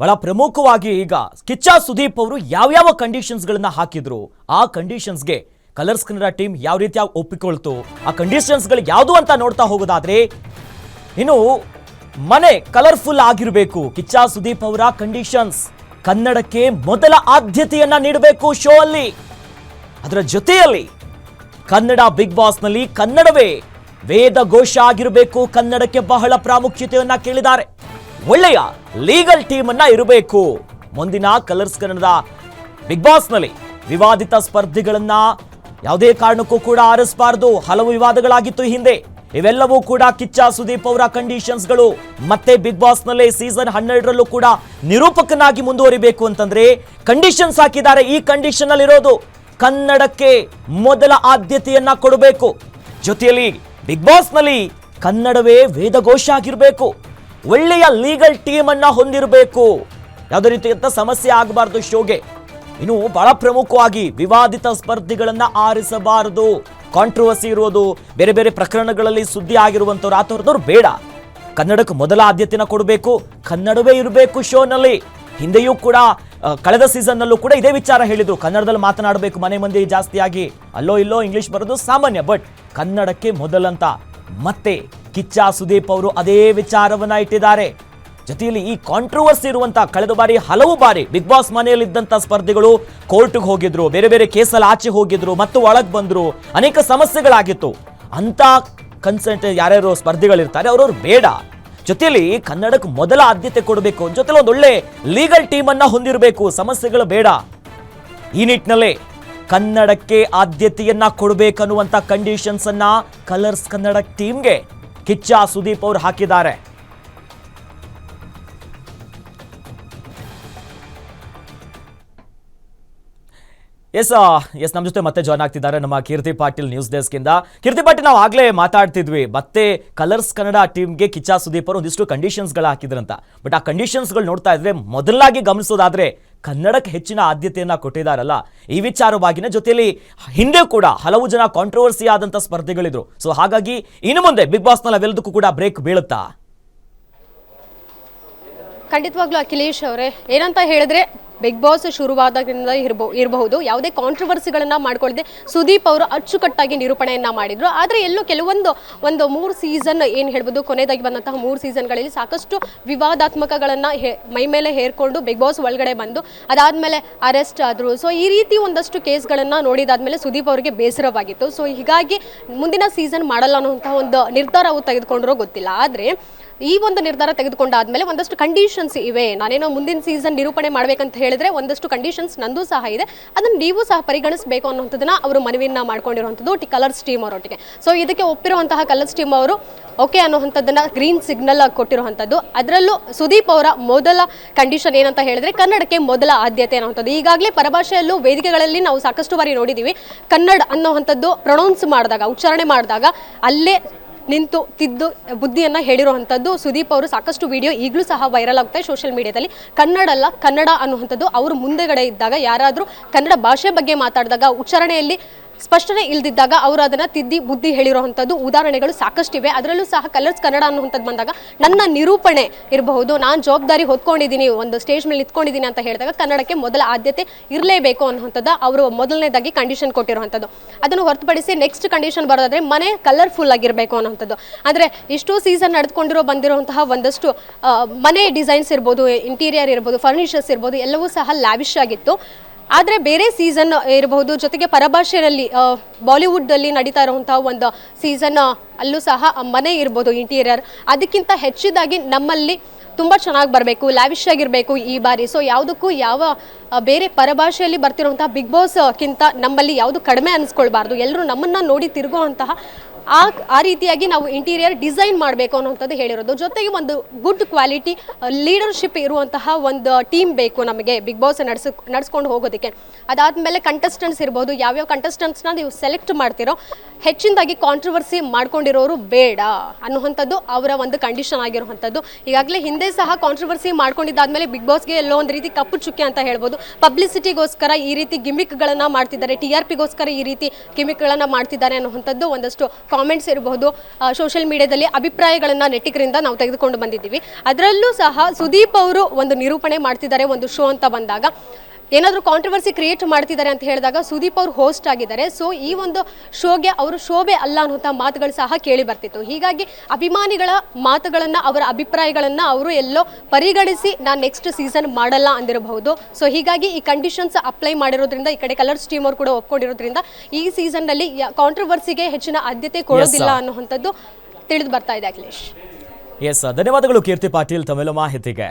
ಬಹಳ ಪ್ರಮುಖವಾಗಿ ಈಗ ಕಿಚ್ಚ ಸುದೀಪ್ ಅವರು ಯಾವ್ಯಾವ ಕಂಡೀಷನ್ಸ್ ಗಳನ್ನ ಹಾಕಿದ್ರು, ಆ ಕಂಡೀಷನ್ಸ್ಗೆ ಕಲರ್ಸ್ ಕನ್ನಡ ಟೀಮ್ ಯಾವ ರೀತಿಯಾಗಿ ಒಪ್ಪಿಕೊಳ್ತು, ಆ ಕಂಡೀಷನ್ಸ್ಗಳು ಯಾವುದು ಅಂತ ನೋಡ್ತಾ ಹೋಗೋದಾದ್ರೆ, ಇನ್ನು ಮನೆ ಕಲರ್ಫುಲ್ ಆಗಿರಬೇಕು, ಕಿಚ್ಚ ಸುದೀಪ್ ಅವರ ಕಂಡೀಷನ್ಸ್ ಕನ್ನಡಕ್ಕೆ ಮೊದಲ ಆದ್ಯತೆಯನ್ನ ನೀಡಬೇಕು ಶೋ ಅಲ್ಲಿ. ಅದರ ಜೊತೆಯಲ್ಲಿ ಕನ್ನಡ ಬಿಗ್ ಬಾಸ್ನಲ್ಲಿ ಕನ್ನಡವೇ ವೇದ ಘೋಷ ಆಗಿರಬೇಕು, ಕನ್ನಡಕ್ಕೆ ಬಹಳ ಪ್ರಾಮುಖ್ಯತೆಯನ್ನ ಕೇಳಿದ್ದಾರೆ. ಒಳ್ಳೆಯ ಲೀಗಲ್ ಟೀಮ್ ಅನ್ನ ಇರಬೇಕು. ಮುಂದಿನ ಕಲರ್ಸ್ ಕನ್ನಡದ ಬಿಗ್ ಬಾಸ್ನಲ್ಲಿ ವಿವಾದಿತ ಸ್ಪರ್ಧಿಗಳನ್ನ ಯಾವುದೇ ಕಾರಣಕ್ಕೂ ಕೂಡ ಆರಿಸಬಾರದು. ಹಲವು ವಿವಾದಗಳಾಗಿತ್ತು ಹಿಂದೆ. ಇವೆಲ್ಲವೂ ಕೂಡ ಕಿಚ್ಚ ಸುದೀಪ್ ಅವರ ಕಂಡೀಷನ್ಸ್ಗಳು ಮತ್ತೆ ಬಿಗ್ ಬಾಸ್ನಲ್ಲಿ ಸೀಸನ್ ಹನ್ನೆರಡರಲ್ಲೂ ಕೂಡ ನಿರೂಪಕನಾಗಿ ಮುಂದುವರಿಬೇಕು ಅಂತಂದ್ರೆ ಕಂಡೀಷನ್ಸ್ ಹಾಕಿದ್ದಾರೆ. ಈ ಕಂಡೀಷನ್ ಅಲ್ಲಿ ಇರೋದು ಕನ್ನಡಕ್ಕೆ ಮೊದಲ ಆದ್ಯತೆಯನ್ನ ಕೊಡಬೇಕು. ಜೊತೆಯಲ್ಲಿ ಬಿಗ್ ಬಾಸ್ನಲ್ಲಿ ಕನ್ನಡವೇ ವೇದಘೋಷ ಆಗಿರಬೇಕು. ಒಳ್ಳೆಯ ಲೀಗಲ್ ಟೀಮ್ ಅನ್ನ ಹೊಂದಿರಬೇಕು. ಯಾವುದೇ ರೀತಿಯಂತ ಸಮಸ್ಯೆ ಆಗಬಾರದು ಶೋಗೆ. ಇನ್ನು ಬಹಳ ಪ್ರಮುಖವಾಗಿ ವಿವಾದಿತ ಸ್ಪರ್ಧಿಗಳನ್ನ ಆರಿಸಬಾರದು. ಕಾಂಟ್ರವರ್ಸಿ ಇರುವುದು, ಬೇರೆ ಬೇರೆ ಪ್ರಕರಣಗಳಲ್ಲಿ ಸುದ್ದಿ ಆಗಿರುವಂತವ್ರು ಆತವ್ರದವ್ರು ಬೇಡ. ಕನ್ನಡಕ್ಕೆ ಮೊದಲ ಆದ್ಯತೆನ ಕೊಡಬೇಕು, ಕನ್ನಡವೇ ಇರಬೇಕು ಶೋನಲ್ಲಿ. ಹಿಂದೆಯೂ ಕೂಡ ಕಳೆದ ಸೀಸನ್ನಲ್ಲೂ ಕೂಡ ಇದೇ ವಿಚಾರ ಹೇಳಿದ್ರು. ಕನ್ನಡದಲ್ಲಿ ಮಾತನಾಡಬೇಕು, ಮನೆ ಮಂದಿ ಜಾಸ್ತಿಯಾಗಿ. ಅಲ್ಲೋ ಇಲ್ಲೋ ಇಂಗ್ಲಿಷ್ ಬರೋದು ಸಾಮಾನ್ಯ ಬಟ್ ಕನ್ನಡಕ್ಕೆ ಮೊದಲಂತ ಮತ್ತೆ ಕಿಚ್ಚ ಸುದೀಪ್ ಅವರು ಅದೇ ವಿಚಾರವನ್ನ ಇಟ್ಟಿದ್ದಾರೆ. ಜೊತೆಯಲ್ಲಿ ಈ ಕಾಂಟ್ರವರ್ಸಿ ಇರುವಂತಹ ಕಳೆದ ಬಾರಿ ಹಲವು ಬಾರಿ ಬಿಗ್ ಬಾಸ್ ಮನೆಯಲ್ಲಿದ್ದಂಥ ಸ್ಪರ್ಧಿಗಳು ಕೋರ್ಟ್ಗೆ ಹೋಗಿದ್ರು, ಬೇರೆ ಬೇರೆ ಕೇಸಲ್ಲಿ ಆಚೆ ಹೋಗಿದ್ರು ಮತ್ತು ಒಳಗೆ ಬಂದ್ರು, ಅನೇಕ ಸಮಸ್ಯೆಗಳಾಗಿತ್ತು. ಅಂತ ಕನ್ಸರ್ಟ್ ಯಾರ್ಯಾರು ಸ್ಪರ್ಧಿಗಳಿರ್ತಾರೆ ಅವ್ರವ್ರು ಬೇಡ. ಜೊತೆಯಲ್ಲಿ ಕನ್ನಡಕ್ಕೆ ಮೊದಲ ಆದ್ಯತೆ ಕೊಡಬೇಕು, ಜೊತೆಲಿ ಒಳ್ಳೆ ಲೀಗಲ್ ಟೀಮ್ ಅನ್ನ ಹೊಂದಿರಬೇಕು, ಸಮಸ್ಯೆಗಳು ಬೇಡ. ಈ ನಿಟ್ಟಿನಲ್ಲಿ ಕನ್ನಡಕ್ಕೆ ಆದ್ಯತೆಯನ್ನ ಕೊಡಬೇಕನ್ನುವಂತ ಕಂಡೀಷನ್ಸ್ ಅನ್ನ ಕಲರ್ಸ್ ಕನ್ನಡ ಟೀಮ್ಗೆ ಕಿಚ್ಚ ಸುದೀಪ್ ಅವರು ಹಾಕಿದ್ದಾರೆ. ಎಸ್ ಎಸ್ ನಮ್ಮ ಜೊತೆ ಮತ್ತೆ ಜಾಯ್ನ್ ಆಗ್ತಿದ್ದಾರೆ ನಮ್ಮ ಕೀರ್ತಿ ಪಾಟೀಲ್ ನ್ಯೂಸ್ ಡೆಸ್ಕ್ ಇಂದ. ಕೀರ್ತಿ ಪಾಟೀಲ್, ನಾವು ಆಗ್ಲೇ ಮಾತಾಡ್ತಿದ್ವಿ, ಮತ್ತೆ ಕಲರ್ಸ್ ಕನ್ನಡ ಟೀಮ್ಗೆ ಕಿಚ್ಚ ಸುದೀಪ್ ಅವರು ಒಂದಿಷ್ಟು ಕಂಡೀಷನ್ಸ್ಗಳು ಹಾಕಿದ್ರಂತ. ಬಟ್ ಆ ಕಂಡೀಷನ್ಸ್ಗಳು ನೋಡ್ತಾ ಇದ್ರೆ ಮೊದಲಾಗಿ ಗಮನಿಸೋದಾದ್ರೆ ಕನ್ನಡಕ್ಕೆ ಹೆಚ್ಚಿನ ಆದ್ಯತೆಯನ್ನು ಕೊಟ್ಟಿದ್ದಾರಲ್ಲ ಈ ವಿಚಾರವಾಗಿನ ಜೊತೆಯಲ್ಲಿ ಹಿಂದೆ ಕೂಡ ಹಲವು ಜನ ಕಾಂಟ್ರವರ್ಸಿ ಆದಂತ ಸ್ಪರ್ಧೆಗಳಿದ್ರು. ಸೊ ಹಾಗಾಗಿ ಇನ್ನು ಮುಂದೆ ಬಿಗ್ ಬಾಸ್ನಲ್ಲಿ ಅವೆಲ್ಲದಕ್ಕೂ ಕೂಡ ಬ್ರೇಕ್ ಬೀಳುತ್ತಾ? ಖಂಡಿತವಾಗ್ಲೂ ಅಖಿಲೇಶ್ ಅವರೇ, ಏನಂತ ಹೇಳಿದ್ರೆ ಬಿಗ್ ಬಾಸ್ ಶುರುವಾದಾಗಿಂದ ಇರ್ಬೋ, ಇರಬಹುದು. ಯಾವುದೇ ಕಾಂಟ್ರವರ್ಸಿಗಳನ್ನ ಮಾಡ್ಕೊಳ್ಳದೆ ಸುದೀಪ್ ಅವರು ಅಚ್ಚುಕಟ್ಟಾಗಿ ನಿರೂಪಣೆಯನ್ನು ಮಾಡಿದ್ರು. ಆದರೆ ಎಲ್ಲೋ ಕೆಲವೊಂದು, ಒಂದು ಮೂರು ಸೀಸನ್ ಏನು ಹೇಳ್ಬೋದು ಕೊನೆಯದಾಗಿ ಬಂದಂತಹ ಮೂರು ಸೀಸನ್ಗಳಲ್ಲಿ ಸಾಕಷ್ಟು ವಿವಾದಾತ್ಮಕಗಳನ್ನ ಹೇ, ಮೈ ಮೇಲೆ ಹೇರ್ಕೊಂಡು ಬಿಗ್ ಬಾಸ್ ಒಳಗಡೆ ಬಂದು ಅದಾದ್ಮೇಲೆ ಅರೆಸ್ಟ್ ಆದ್ರು. ಸೊ ಈ ರೀತಿ ಒಂದಷ್ಟು ಕೇಸ್ಗಳನ್ನ ನೋಡಿದಾದ್ಮೇಲೆ ಸುದೀಪ್ ಅವರಿಗೆ ಬೇಸರವಾಗಿತ್ತು. ಸೊ ಹೀಗಾಗಿ ಮುಂದಿನ ಸೀಸನ್ ಮಾಡಲ್ಲ ಅನ್ನುವಂತಹ ಒಂದು ನಿರ್ಧಾರ ತೆಗೆದುಕೊಂಡಿರೋ ಗೊತ್ತಿಲ್ಲ. ಆದರೆ ಈ ಒಂದು ನಿರ್ಧಾರ ತೆಗೆದುಕೊಂಡಾದ್ಮೇಲೆ ಒಂದಷ್ಟು ಕಂಡೀಷನ್ಸ್ ಇವೆ. ನಾನೇನೋ ಮುಂದಿನ ಸೀಸನ್ ನಿರೂಪಣೆ ಮಾಡಬೇಕಂತ ಹೇಳಿದ್ರೆ ಒಂದಷ್ಟು ಕಂಡೀಷನ್ಸ್ ನಂದು ಸಹ ಇದೆ. ಅದನ್ನ ನೀವು ಸಹ ಪರಿಗಣಿಸಬೇಕು ಅನ್ನೋಂಥದ್ದನ್ನ ಅವರು ಮನವಿಯನ್ನ ಮಾಡ್ಕೊಂಡಿರುವಂಥದ್ದು ಕಲರ್ಸ್ ಟೀಮ್ ಅವರೊಟ್ಟಿಗೆ. ಸೊ ಇದಕ್ಕೆ ಒಪ್ಪಿರುವಂತಹ ಕಲರ್ಸ್ ಟೀಮ್ ಅವರು ಓಕೆ ಅನ್ನೋವಂಥದ್ದನ್ನ ಗ್ರೀನ್ ಸಿಗ್ನಲ್ ಆಗಿ ಕೊಟ್ಟಿರುವಂಥದ್ದು. ಅದರಲ್ಲೂ ಸುದೀಪ್ ಅವರ ಮೊದಲ ಕಂಡೀಷನ್ ಏನಂತ ಹೇಳಿದ್ರೆ ಕನ್ನಡಕ್ಕೆ ಮೊದಲ ಆದ್ಯತೆ ಅನ್ನುವಂಥದ್ದು. ಈಗಾಗಲೇ ಪರಭಾಷೆಯಲ್ಲೂ ವೇದಿಕೆಗಳಲ್ಲಿ ನಾವು ಸಾಕಷ್ಟು ಬಾರಿ ನೋಡಿದ್ದೀವಿ ಕನ್ನಡ ಅನ್ನೋವಂಥದ್ದು ಪ್ರೊನೌನ್ಸ್ ಮಾಡಿದಾಗ, ಉಚ್ಚಾರಣೆ ಮಾಡಿದಾಗ ಅಲ್ಲೇ ನಿಂತು ತಿದ್ದು ಬುದ್ಧಿಯನ್ನು ಹೇಳಿರುವಂಥದ್ದು ಸುದೀಪ್ ಅವರು ಸಾಕಷ್ಟು ವಿಡಿಯೋ ಈಗಲೂ ಸಹ ವೈರಲ್ ಆಗ್ತಾ ಇದೆ ಸೋಷಿಯಲ್ ಮೀಡಿಯಾದಲ್ಲಿ ಕನ್ನಡ ಅಲ್ಲ, ಕನ್ನಡ ಅನ್ನುವಂಥದ್ದು ಅವರು ಮುಂದೆಗಡೆ ಇದ್ದಾಗ ಯಾರಾದರೂ ಕನ್ನಡ ಭಾಷೆ ಬಗ್ಗೆ ಮಾತಾಡಿದಾಗ ಉಚ್ಚಾರಣೆಯಲ್ಲಿ ಸ್ಪಷ್ಟನೆ ಇಲ್ದಿದ್ದಾಗ ಅವರು ಅದನ್ನ ತಿದ್ದಿ ಬುದ್ಧಿ ಹೇಳಿರುವಂಥದ್ದು ಉದಾಹರಣೆಗಳು ಸಾಕಷ್ಟಿವೆ. ಅದರಲ್ಲೂ ಸಹ ಕಲರ್ಸ್ ಕನ್ನಡ ಅನ್ನುವಂಥದ್ದು ಬಂದಾಗ ನನ್ನ ನಿರೂಪಣೆ ಇರಬಹುದು. ನಾನು ಜವಾಬ್ದಾರಿ ಹೊತ್ಕೊಂಡಿದ್ದೀನಿ ಒಂದು ಸ್ಟೇಜ್ ಮೇಲೆ ನಿಂತ್ಕೊಂಡಿದ್ದೀನಿ ಅಂತ ಹೇಳಿದಾಗ ಕನ್ನಡಕ್ಕೆ ಮೊದಲ ಆದ್ಯತೆ ಇರಲೇಬೇಕು ಅನ್ನುವಂಥದ್ದು ಅವರು ಮೊದಲನೇದಾಗಿ ಕಂಡೀಷನ್ ಕೊಟ್ಟಿರುವಂಥದ್ದು. ಅದನ್ನು ಹೊರತುಪಡಿಸಿ ನೆಕ್ಸ್ಟ್ ಕಂಡೀಷನ್ ಬರೋದಾದ್ರೆ ಮನೆ ಕಲರ್ಫುಲ್ ಆಗಿರಬೇಕು ಅನ್ನೋಂಥದ್ದು ಅಂದರೆ ಇಷ್ಟು ಸೀಸನ್ ನಡೆದುಕೊಂಡಿರೋ ಬಂದಿರುವಂತಹ ಒಂದಷ್ಟು ಮನೆ ಡಿಸೈನ್ಸ್ ಇರ್ಬೋದು ಇಂಟೀರಿಯರ್ ಇರ್ಬೋದು ಫರ್ನಿಚರ್ಸ್ ಇರ್ಬೋದು, ಎಲ್ಲವೂ ಸಹ ಲ್ಯಾವಿಶ್ ಆಗಿತ್ತು. ಆದರೆ ಬೇರೆ ಸೀಸನ್ ಇರಬಹುದು. ಜೊತೆಗೆ ಪರಭಾಷೆಯಲ್ಲಿ ಬಾಲಿವುಡ್ಡಲ್ಲಿ ನಡೀತಾ ಇರುವಂತಹ ಒಂದು ಸೀಸನ್ ಅಲ್ಲೂ ಸಹ ಮನೆ ಇರ್ಬೋದು ಇಂಟೀರಿಯರ್. ಅದಕ್ಕಿಂತ ಹೆಚ್ಚಿದಾಗಿ ನಮ್ಮಲ್ಲಿ ತುಂಬ ಚೆನ್ನಾಗಿ ಬರಬೇಕು ಲ್ಯಾವಿಶ್ ಆಗಿರಬೇಕು ಈ ಬಾರಿ. ಸೊ ಯಾವುದಕ್ಕೂ ಯಾವ ಬೇರೆ ಪರಭಾಷೆಯಲ್ಲಿ ಬರ್ತಿರುವಂತಹ ಬಿಗ್ ಬಾಸ್ಗಿಂತ ನಮ್ಮಲ್ಲಿ ಯಾವುದು ಕಡಿಮೆ ಅನಿಸ್ಕೊಳ್ಬಾರ್ದು. ಎಲ್ಲರೂ ನಮ್ಮನ್ನು ನೋಡಿ ತಿರುಗುವಂತಹ ಆ ಆ ರೀತಿಯಾಗಿ ನಾವು ಇಂಟೀರಿಯರ್ ಡಿಸೈನ್ ಮಾಡಬೇಕು ಅನ್ನುವಂಥದ್ದು ಹೇಳಿರೋದು. ಜೊತೆಗೆ ಒಂದು ಗುಡ್ ಕ್ವಾಲಿಟಿ ಲೀಡರ್ಶಿಪ್ ಇರುವಂತಹ ಒಂದು ಟೀಮ್ ಬೇಕು ನಮಗೆ ಬಿಗ್ ಬಾಸ್ ನಡೆಸ, ನಡೆಸ್ಕೊಂಡು ಹೋಗೋದಕ್ಕೆ. ಅದಾದಮೇಲೆ ಕಂಟೆಸ್ಟೆಂಟ್ಸ್ ಇರ್ಬೋದು, ಯಾವ್ಯಾವ ಕಂಟೆಸ್ಟೆಂಟ್ಸ್ನ ನೀವು ಸೆಲೆಕ್ಟ್ ಮಾಡ್ತಿರೋ, ಹೆಚ್ಚಿನದಾಗಿ ಕಾಂಟ್ರವರ್ಸಿ ಮಾಡ್ಕೊಂಡಿರೋರು ಬೇಡ ಅನ್ನುವಂಥದ್ದು ಅವರ ಒಂದು ಕಂಡೀಷನ್ ಆಗಿರುವಂಥದ್ದು. ಈಗಾಗಲೇ ಹಿಂದೆ ಸಹ ಕಾಂಟ್ರವರ್ಸಿ ಮಾಡ್ಕೊಂಡಿದ್ದಾದ್ಮೇಲೆ ಬಿಗ್ ಬಾಸ್ಗೆ ಎಲ್ಲೋ ಒಂದು ರೀತಿ ಕಪ್ಪು ಚುಕ್ಕೆ ಅಂತ ಹೇಳ್ಬೋದು. ಪಬ್ಲಿಸಿಟಿಗೋಸ್ಕರ ಈ ರೀತಿ ಗಿಮಿಕ್ಗಳನ್ನು ಮಾಡ್ತಿದ್ದಾರೆ ಟಿ ಆರ್ ಪಿಗೋಸ್ಕರ ಈ ರೀತಿ ಗಿಮಿಕ್ಗಳನ್ನು ಮಾಡ್ತಿದ್ದಾರೆ ಅನ್ನುವಂಥದ್ದು ಒಂದಷ್ಟು ಕಾಮೆಂಟ್ಸ್ ಇರಬಹುದು ಸೋಷಿಯಲ್ ಮೀಡಿಯಾದಲ್ಲಿ ಅಭಿಪ್ರಾಯಗಳನ್ನು ನೆಟ್ಟಿಗರಿಂದ ನಾವು ತೆಗೆದುಕೊಂಡು ಬಂದಿದ್ದೀವಿ. ಅದರಲ್ಲೂ ಸಹ ಸುದೀಪ್ ಅವರು ಒಂದು ನಿರೂಪಣೆ ಮಾಡ್ತಿದ್ದಾರೆ, ಒಂದು ಶೋ ಅಂತ ಬಂದಾಗ. ಏನಾದರೂ ಕಾಂಟ್ರವರ್ಸಿ ಕ್ರಿಯೇಟ್ ಮಾಡ್ತಿದ್ದಾರೆ ಅಂತ ಹೇಳಿದಾಗ ಸುದೀಪ್ ಅವರು ಹೋಸ್ಟ್ ಆಗಿದ್ದಾರೆ. ಸೊ ಈ ಒಂದು ಶೋಗೆ ಅವರು ಶೋಭೆ ಅಲ್ಲ ಅನ್ನುವಂಥ ಮಾತುಗಳು ಸಹ ಕೇಳಿ ಬರ್ತಿತ್ತು. ಹೀಗಾಗಿ ಅಭಿಮಾನಿಗಳ ಮಾತುಗಳನ್ನು ಅವರ ಅಭಿಪ್ರಾಯಗಳನ್ನು ಅವರು ಎಲ್ಲೋ ಪರಿಗಣಿಸಿ ನಾನು ನೆಕ್ಸ್ಟ್ ಸೀಸನ್ ಮಾಡಲ್ಲ ಅಂದಿರಬಹುದು. ಸೊ ಹೀಗಾಗಿ ಈ ಕಂಡೀಷನ್ಸ್ ಅಪ್ಲೈ ಮಾಡಿರೋದ್ರಿಂದ ಈ ಕಡೆ ಕಲರ್ಸ್ ಟೀಮ್ ಅವರು ಕೂಡ ಒಪ್ಕೊಂಡಿರೋದ್ರಿಂದ ಈ ಸೀಸನ್ನಲ್ಲಿ ಕಾಂಟ್ರವರ್ಸಿಗೆ ಹೆಚ್ಚಿನ ಆದ್ಯತೆ ಕೊಡೋದಿಲ್ಲ ಅನ್ನುವಂಥದ್ದು ತಿಳಿದು ಬರ್ತಾ ಇದೆ ಅಖಿಲೇಶ್. ಎಸ್ ಧನ್ಯವಾದಗಳು ಕೀರ್ತಿ ಪಾಟೀಲ್ ತಮಿಳು ಮಾಹಿತಿಗೆ.